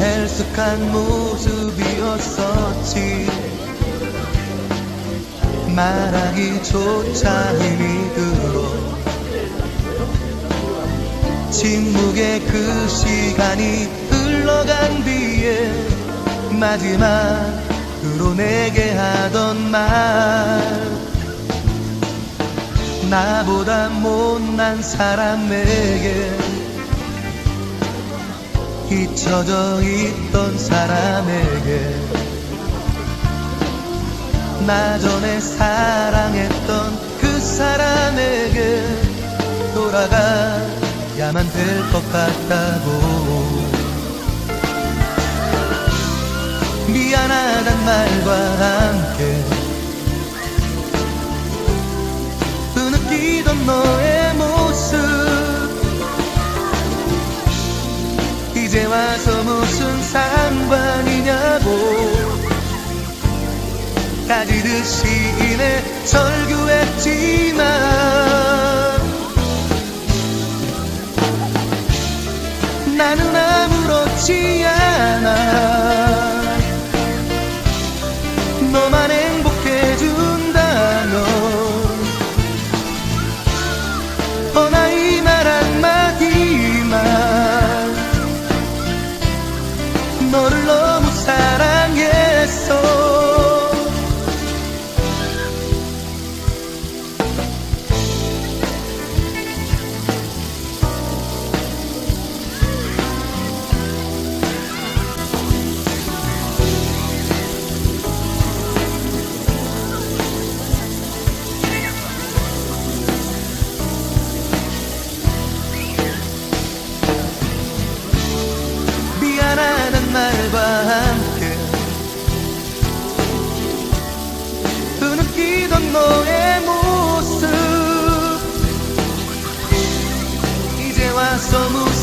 헬스한 모습이었었 말하기조차 힘이 들어. 침묵의 그 시간이 흘러간 뒤에 마지막으로 내게 하던 말. 나보다 못난 사람 에게 잊혀져 있던 사람에게 나 전에 사랑했던 그 사람에게 돌아가야만 될 것 같다고. 미안하단 말과 함께 흐느끼던 너의 모습. 이제 와서 무슨 상관이냐고 가지듯이 인해 절규했지만 흐느끼던 너의 모습? 이제 와서 무